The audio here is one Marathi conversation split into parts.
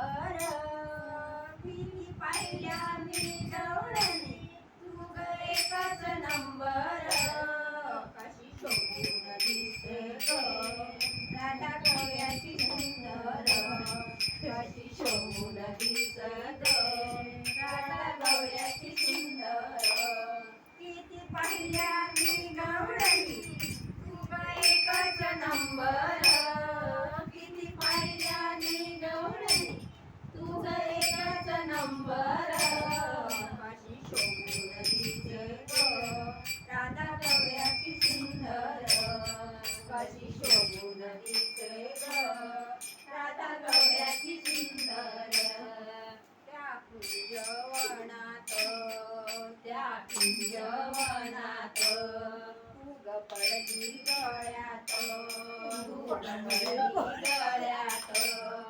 वर किती पाहिल्या मी दौडने तू ग एकाच नंबर. कशी शोभून दिसते राधा कव्याची सुंदर. कशी शोभून दिसत. राधा कव्याची सुंदर. किती पाहिल्या मी પડતી ગળ્યા તો પડતી ગળ્યા તો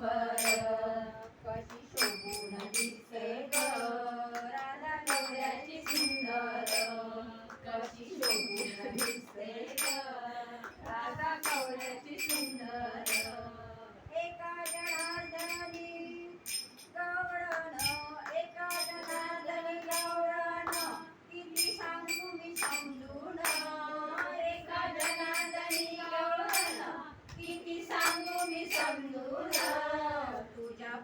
Bye.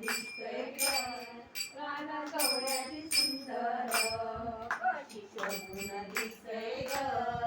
दिसतय काना कवड्याची सुंदर दिसतय ग